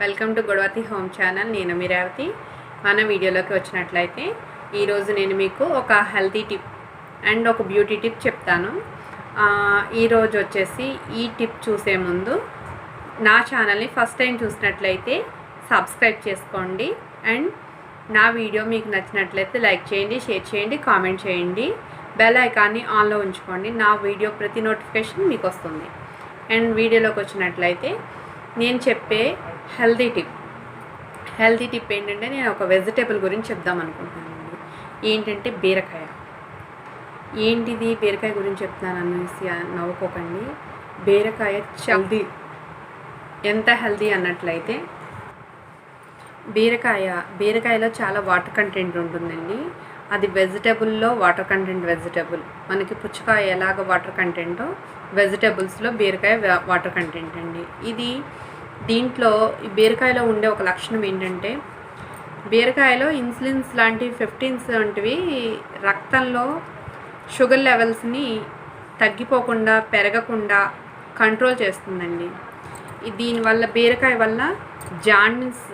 Welcome to గొడవతి home channel. నేను మీరావతి మన వీడియోలోకి వచ్చినట్లయితే ఈరోజు నేను మీకు ఒక హెల్తీ టిప్ అండ్ ఒక బ్యూటీ టిప్ చెప్తాను. ఈరోజు వచ్చేసి ఈ టిప్ చూసే ముందు నా ఛానల్ని ఫస్ట్ టైం చూసినట్లయితే సబ్స్క్రైబ్ చేసుకోండి అండ్ నా వీడియో మీకు నచ్చినట్లయితే లైక్ చేయండి షేర్ చేయండి కామెంట్ చేయండి. బెల్ ఐకాన్ని ఆన్లో ఉంచుకోండి. నా వీడియో ప్రతి నోటిఫికేషన్ మీకు వస్తుంది. అండ్ వీడియోలోకి వచ్చినట్లయితే నేను చెప్పే హెల్తీ టిప్. హెల్తీ టిప్ ఏంటంటే నేను ఒక వెజిటేబుల్ గురించి చెప్దాం అనుకుంటున్నాను ఏంటంటే బీరకాయ. ఏంటిది బీరకాయ గురించి చెప్తున్నాను అనేసి నవ్వుకోకండి. బీరకాయ హెల్దీ ఎంత హెల్దీ అన్నట్లయితే బీరకాయ బీరకాయలో చాలా వాటర్ కంటెంట్ ఉంటుందండి. అది వెజిటేబుల్లో వాటర్ కంటెంట్ వెజిటేబుల్. మనకి పుచ్చకాయ ఎలాగ వాటర్ కంటెంటో వెజిటేబుల్స్లో బీరకాయ వాటర్ కంటెంట్ అండి. ఇది దీంట్లో ఈ బీరకాయలో ఉండే ఒక లక్షణం ఏంటంటే బీరకాయలో ఇన్సులిన్స్ లాంటి ఫిఫ్టీన్స్ వంటివి రక్తంలో షుగర్ లెవెల్స్ని తగ్గిపోకుండా పెరగకుండా కంట్రోల్ చేస్తుందండి. దీనివల్ల బీరకాయ వల్ల జాండిస్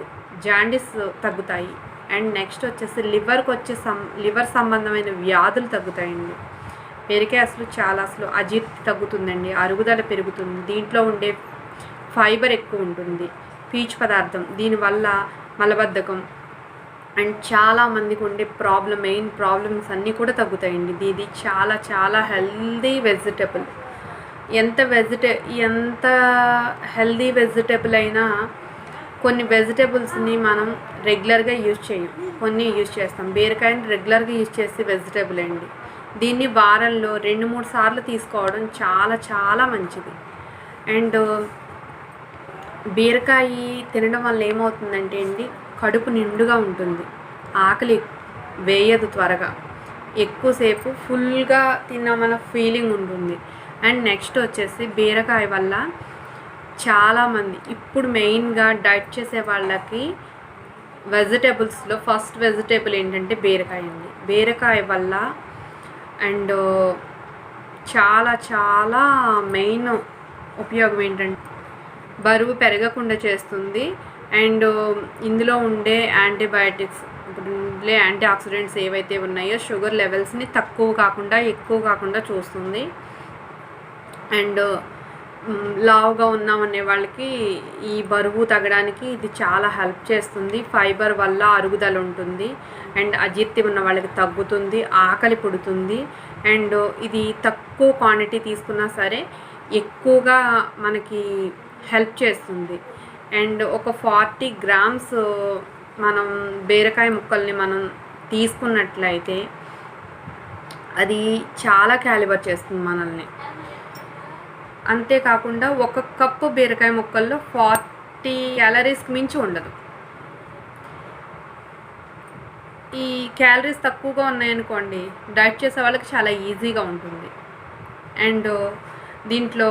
జాండిస్ తగ్గుతాయి. అండ్ నెక్స్ట్ వచ్చేసి లివర్కి వచ్చే సం లివర్ సంబంధమైన వ్యాధులు తగ్గుతాయండి. బీరకాయ అసలు చాలా అసలు అజీర్తి తగ్గుతుందండి. అరుగుదల పెరుగుతుంది. దీంట్లో ఉండే ఫైబర్ ఎక్కువ ఉంటుంది. పీచు పదార్థం దీనివల్ల మలబద్ధకం అండ్ చాలా మందికి ఉండే ప్రాబ్లం మెయిన్ ప్రాబ్లమ్స్ అన్నీ కూడా తగ్గుతాయండి. ఇది- ఇది చాలా చాలా హెల్దీ వెజిటబుల్. ఎంత వెజిటే ఎంత హెల్దీ వెజిటబుల్ అయినా కొన్ని వెజిటేబుల్స్ని మనం రెగ్యులర్గా యూజ్ చేయం. కొన్ని యూజ్ చేస్తాం. బీరకాయని రెగ్యులర్గా యూజ్ చేసే వెజిటేబుల్ అండి. దీన్ని వారంలో రెండు మూడు సార్లు తీసుకోవడం చాలా చాలా మంచిది. అండ్ బీరకాయ తినడం వల్ల ఏమవుతుందంటే అండి కడుపు నిండుగా ఉంటుంది. ఆకలి వేయదు త్వరగా. ఎక్కువసేపు ఫుల్గా తిన్నామన్న ఫీలింగ్ ఉంటుంది. అండ్ నెక్స్ట్ వచ్చేసి బీరకాయ వల్ల చాలామంది ఇప్పుడు మెయిన్గా డైట్ చేసే వాళ్ళకి వెజిటేబుల్స్లో ఫస్ట్ వెజిటేబుల్ ఏంటంటే బీరకాయ అండి. బీరకాయ వల్ల అండ్ చాలా చాలా మెయిన్ ఉపయోగం ఏంటంటే బరువు పెరగకుండా చేస్తుంది. అండ్ ఇందులో ఉండే యాంటీబయాటిక్స్ ఉండే యాంటీ ఆక్సిడెంట్స్ ఏవైతే ఉన్నాయో షుగర్ లెవెల్స్ని తక్కువ కాకుండా ఎక్కువ కాకుండా చూస్తుంది. అండ్ లావుగా ఉన్నామనే వాళ్ళకి ఈ బరువు తగ్గడానికి ఇది చాలా హెల్ప్ చేస్తుంది. ఫైబర్ వల్ల అరుగుదల ఉంటుంది. అండ్ అజీర్తి ఉన్న వాళ్ళకి తగ్గుతుంది ఆకలి పుడుతుంది. అండ్ ఇది తక్కువ క్వాంటిటీ తీసుకున్నా సరే ఎక్కువగా మనకి హెల్ప్ చేస్తుంది. అండ్ ఒక ఫార్టీ గ్రామ్స్ మనం బీరకాయ ముక్కల్ని మనం తీసుకున్నట్లయితే అది చాలా క్యాలిబర్ చేస్తుంది మనల్ని. అంతేకాకుండా ఒక కప్పు బీరకాయ ముక్కల్లో ఫార్టీ క్యాలరీస్కి మించి ఉండదు. ఈ క్యాలరీస్ తక్కువగా ఉన్నాయనుకోండి డైట్ చేసే వాళ్ళకి చాలా ఈజీగా ఉంటుంది. అండ్ దీంట్లో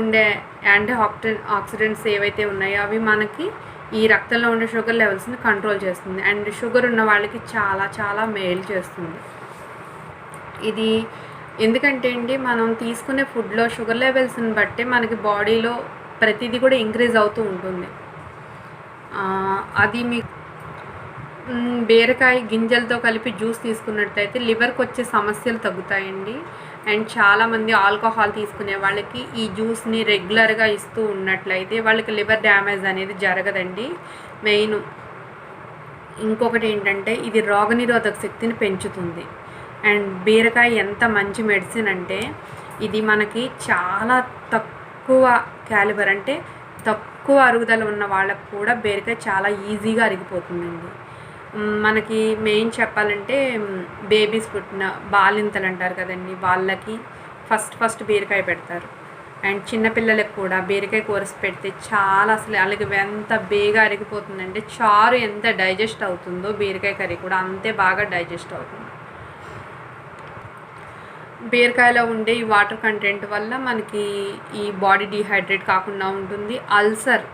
ఉండే యాంటీ ఆక్టి ఆక్సిడెంట్స్ ఏవైతే ఉన్నాయో అవి మనకి ఈ రక్తంలో ఉండే షుగర్ లెవెల్స్ని కంట్రోల్ చేస్తుంది. అండ్ షుగర్ ఉన్న వాళ్ళకి చాలా చాలా మేలు చేస్తుంది. ఇది ఎందుకంటే అండి మనం తీసుకునే ఫుడ్లో షుగర్ లెవెల్స్ని బట్టి మనకి బాడీలో ప్రతిదీ కూడా ఇంక్రీజ్ అవుతూ ఉంటుంది. అది మీ బీరకాయ గింజలతో కలిపి జ్యూస్ తీసుకున్నట్టయితే లివర్కి వచ్చే సమస్యలు తగ్గుతాయండి. అండ్ చాలామంది ఆల్కహాల్ తీసుకునే వాళ్ళకి ఈ జ్యూస్ని రెగ్యులర్గా ఇస్తూ ఉన్నట్లయితే వాళ్ళకి లివర్ డ్యామేజ్ అనేది జరగదండి. మెయిన్ ఇంకొకటి ఏంటంటే ఇది రోగనిరోధక శక్తిని పెంచుతుంది. అండ్ బీరకాయ ఎంత మంచి మెడిసిన్ అంటే ఇది మనకి చాలా తక్కువ క్యాలిబర్ అంటే తక్కువ అరుగుదల ఉన్న వాళ్ళకు కూడా బీరకాయ చాలా ఈజీగా అరిగిపోతుందండి. మనకి మెయిన్ చెప్పాలంటే బేబీస్ పుట్టిన బాలింతలు అంటారు కదండి. వాళ్ళకి ఫస్ట్ ఫస్ట్ బీరకాయ పెడతారు. అండ్ చిన్నపిల్లలకు కూడా బీరకాయ కూరసి పెడితే చాలా అసలు వాళ్ళకి ఎంత బేగా అరిగిపోతుందంటే చారు ఎంత డైజెస్ట్ అవుతుందో బీరకాయ కర్రీ కూడా అంతే బాగా డైజెస్ట్ అవుతుంది. బీరకాయలో ఉండే ఈ వాటర్ కంటెంట్ వల్ల మనకి ఈ బాడీ డీహైడ్రేట్ కాకుండా ఉంటుంది. అల్సర్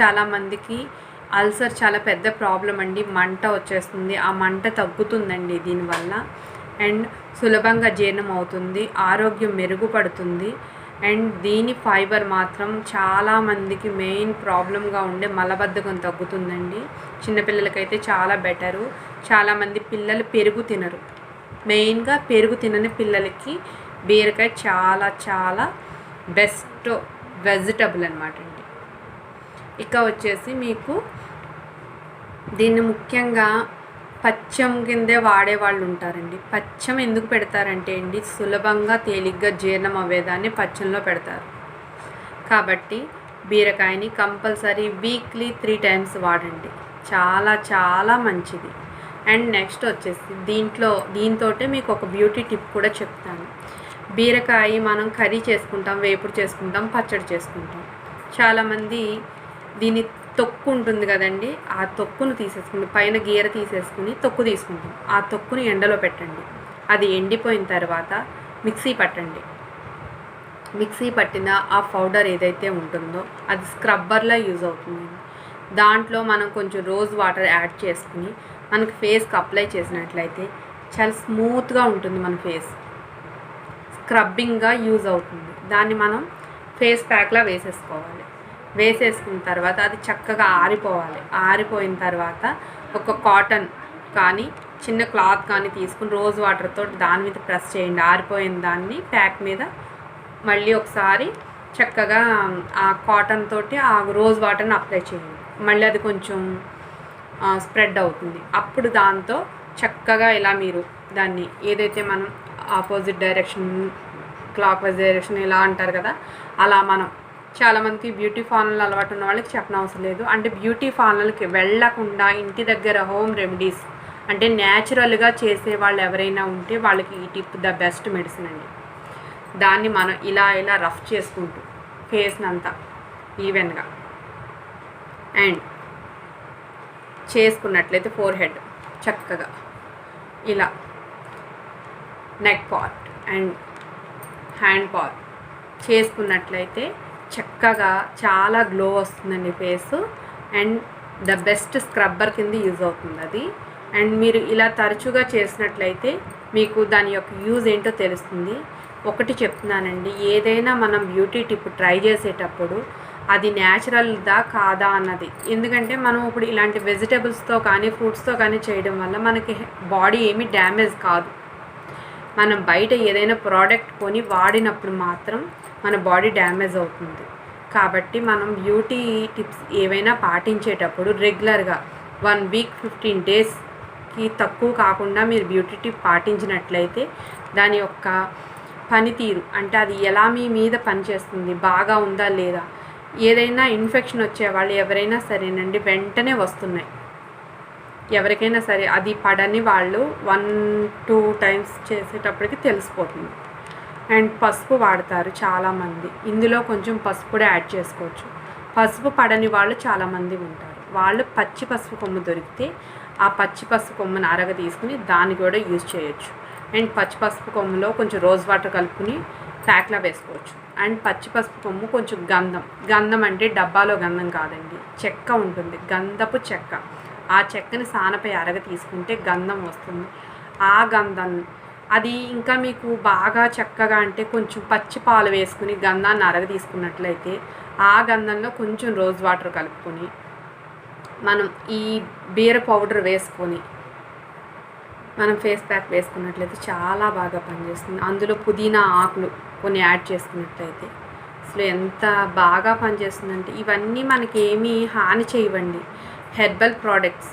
చాలామందికి అల్సర్ చాలా పెద్ద ప్రాబ్లం అండి. మంట వచ్చేస్తుంది. ఆ మంట తగ్గుతుందండి దీనివల్ల. అండ్ సులభంగా జీర్ణం అవుతుంది. ఆరోగ్యం మెరుగుపడుతుంది. అండ్ దీని ఫైబర్ మాత్రం చాలామందికి మెయిన్ ప్రాబ్లంగా ఉండే మలబద్ధకం తగ్గుతుందండి. చిన్నపిల్లలకైతే చాలా బెటరు. చాలామంది పిల్లలు పెరుగు తినరు. మెయిన్గా పెరుగు తినని పిల్లలకి బీరకాయ చాలా చాలా బెస్ట్ వెజిటబుల్ అనమాట అండి. ఇక వచ్చేసి మీకు దీన్ని ముఖ్యంగా పచ్చం కిందే వాడే వాళ్ళు ఉంటారండి. పచ్చం ఎందుకు పెడతారంటే అండి సులభంగా తేలిగ్గా జీర్ణం అవ్వేదాన్ని పచ్చంలో పెడతారు. కాబట్టి బీరకాయని కంపల్సరీ వీక్లీ త్రీ టైమ్స్ వాడండి. చాలా చాలా మంచిది. అండ్ నెక్స్ట్ వచ్చేసి దీంట్లో దీంతో మీకు ఒక బ్యూటీ టిప్ కూడా చెప్తాను. బీరకాయ మనం కర్రీ చేసుకుంటాం వేపుడు చేసుకుంటాం పచ్చడి చేసుకుంటాం. చాలామంది దీని తొక్కు ఉంటుంది కదండి ఆ తొక్కును తీసేసుకుని పైన గీర తీసేసుకుని తొక్కు తీసుకుంటాం. ఆ తొక్కుని ఎండలో పెట్టండి. అది ఎండిపోయిన తర్వాత మిక్సీ పట్టండి. మిక్సీ పట్టిన ఆ పౌడర్ ఏదైతే ఉంటుందో అది స్క్రబ్బర్లా యూజ్ అవుతుంది. దాంట్లో మనం కొంచెం రోజ్ వాటర్ యాడ్ చేసుకుని మనకు ఫేస్కి అప్లై చేసినట్లయితే చాలా స్మూత్గా ఉంటుంది మన ఫేస్. స్క్రబ్బింగ్గా యూజ్ అవుతుంది. దాన్ని మనం ఫేస్ ప్యాక్లా వేసేసుకోవాలి. వేసేసుకున్న తర్వాత అది చక్కగా ఆరిపోవాలి. ఆరిపోయిన తర్వాత ఒక కాటన్ కానీ చిన్న క్లాత్ కానీ తీసుకుని రోజ్ వాటర్తో దాని మీద ప్రెస్ చేయండి. ఆరిపోయిన దాన్ని ప్యాక్ మీద మళ్ళీ ఒకసారి చక్కగా ఆ కాటన్ తోటి ఆ రోజ్ వాటర్ని అప్లై చేయండి. మళ్ళీ అది కొంచెం స్ప్రెడ్ అవుతుంది. అప్పుడు దాంతో చక్కగా ఇలా మీరు దాన్ని ఏదైతే మనం opposite direction clockwise direction ఇలా అంటారు కదా అలా మనం చాలామందికి బ్యూటీ పార్లర్లు అలవాటు ఉన్న వాళ్ళకి చెప్పనవసరం లేదు. అంటే బ్యూటీ పార్లర్కి వెళ్ళకుండా ఇంటి దగ్గర హోమ్ రెమెడీస్ అంటే న్యాచురల్గా చేసే వాళ్ళు ఎవరైనా ఉంటే వాళ్ళకి ఈ టిప్ ద బెస్ట్ మెడిసిన్ అండి. దాన్ని మనం ఇలా ఇలా రఫ్ చేసుకుంటూ ఫేస్నంతా ఈవెన్గా అండ్ చేసుకున్నట్లయితే ఫోర్ హెడ్ చక్కగా ఇలా neck part and hand part చేసుకున్నట్లయితే చక్కగా చాలా గ్లో వస్తుందండి face and the best scrubber కింద యూజ్ అవుతుంది అది. అండ్ మీరు ఇలా తరచుగా చేసినట్లయితే మీకు దాని యొక్క యూజ్ ఏంటో తెలుస్తుంది. ఒకటి చెప్తున్నానండి ఏదైనా మనం బ్యూటీ టిప్ ట్రై చేసేటప్పుడు అది న్యాచురల్దా కాదా అన్నది. ఎందుకంటే మనం ఇప్పుడు ఇలాంటి వెజిటేబుల్స్తో కానీ ఫ్రూట్స్తో కానీ చేయడం వల్ల మనకి బాడీ ఏమీ డ్యామేజ్ కాదు. మనం బయట ఏదైనా ప్రోడక్ట్ కొని వాడినప్పుడు మాత్రం మన బాడీ డ్యామేజ్ అవుతుంది. కాబట్టి మనం బ్యూటీ టిప్స్ ఏవైనా పాటించేటప్పుడు రెగ్యులర్గా వన్ వీక్ ఫిఫ్టీన్ డేస్కి తక్కువ కాకుండా మీరు బ్యూటీ టిప్ పాటించినట్లయితే దాని యొక్క పనితీరు అంటే అది ఎలా మీ మీద పనిచేస్తుంది బాగా ఉందా లేదా ఏదైనా ఇన్ఫెక్షన్ వచ్చే వాళ్ళు ఎవరైనా సరేనండి వెంటనే వస్తున్నాయి. ఎవరికైనా సరే అది పడని వాళ్ళు వన్ టూ టైమ్స్ చేసేటప్పటికి తెలిసిపోతుంది. అండ్ పసుపు వాడతారు చాలామంది. ఇందులో కొంచెం పసుపు కూడా యాడ్ చేసుకోవచ్చు. పసుపు పడని వాళ్ళు చాలామంది ఉంటారు. వాళ్ళు పచ్చి పసుపు కొమ్ము దొరికితే ఆ పచ్చి పసుపు కొమ్మును అరగ తీసుకుని దాన్ని కూడా యూజ్ చేయొచ్చు. అండ్ పచ్చి పసుపు కొమ్ములో కొంచెం రోజ్ వాటర్ కలుపుకుని ప్యాక్లా వేసుకోవచ్చు. అండ్ పచ్చి పసుపు కొమ్ము కొంచెం గంధం. గంధం అంటే డబ్బాలో గంధం కాదండి. చెక్క ఉంటుంది. గంధపు చెక్క. ఆ చెక్కని సానపై అరగ తీసుకుంటే గంధం వస్తుంది. ఆ గంధం అది ఇంకా మీకు బాగా చక్కగా అంటే కొంచెం పచ్చి పాలు వేసుకుని గంధాన్ని అరగ తీసుకున్నట్లయితే ఆ గంధంలో కొంచెం రోజ్ వాటర్ కలుపుకొని మనం ఈ బీర పౌడర్ వేసుకొని మనం ఫేస్ ప్యాక్ వేసుకున్నట్లయితే చాలా బాగా పనిచేస్తుంది. అందులో పుదీనా ఆకులు కొన్ని యాడ్ చేసుకున్నట్లయితే అసలు ఎంత బాగా పనిచేస్తుందంటే ఇవన్నీ మనకి హాని చేయవండి. Herbal products.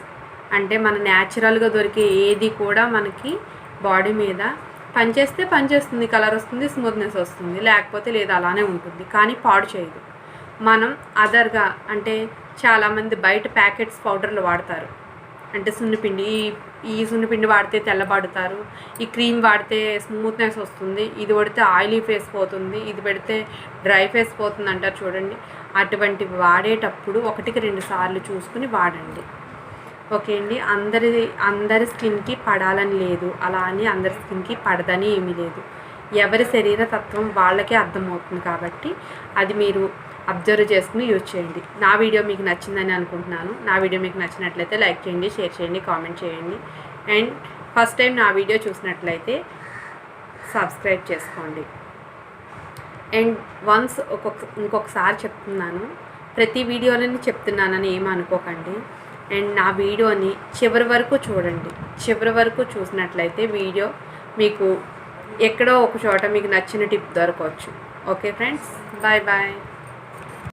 అంటే మన న్యాచురల్గా దొరికే ఏది కూడా మనకి బాడీ మీద పనిచేస్తే పనిచేస్తుంది కలర్ వస్తుంది స్మూత్నెస్ వస్తుంది లేకపోతే లేదు అలానే ఉంటుంది. కానీ పాడు చేయదు. మనం అదర్గా అంటే చాలామంది బయట ప్యాకెట్స్ పౌడర్లు వాడతారు. అంటే సున్నిపిండి ఈ ఈ సున్నిపిండి వాడితే తెల్లబడుతారు ఈ క్రీమ్ వాడితే స్మూత్నెస్ వస్తుంది ఇది పడితే ఆయిలీ ఫేస్ పోతుంది ఇది పెడితే డ్రై ఫేస్ పోతుంది అంటారు చూడండి. అటువంటివి వాడేటప్పుడు ఒకటికి రెండు సార్లు చూసుకుని వాడండి. ఓకే అండి? అందరి అందరి స్కిన్కి పడాలని లేదు. అలా అని అందరి స్కిన్కి పడదని ఏమీ లేదు. ఎవరి శరీర తత్వం వాళ్ళకే అర్థమవుతుంది కాబట్టి అది మీరు అబ్జర్వ్ చేసుకుని యూజ్ చేయండి. నా వీడియో మీకు నచ్చిందని అనుకుంటున్నాను. నా వీడియో మీకు నచ్చినట్లయితే లైక్ చేయండి షేర్ చేయండి కామెంట్ చేయండి. అండ్ ఫస్ట్ టైం నా వీడియో చూసినట్లయితే సబ్స్క్రైబ్ చేసుకోండి. అండ్ వన్స్ ఒక్కొక్క ఇంకొకసారి చెప్తున్నాను. ప్రతి వీడియోలని చెప్తున్నానని ఏమనుకోకండి అండ్ నా వీడియోని చివరి వరకు చూడండి. చివరి వరకు చూసినట్లయితే వీడియో మీకు ఎక్కడో ఒక చోట మీకు నచ్చిన tip దొరకవచ్చు. Okay friends bye bye.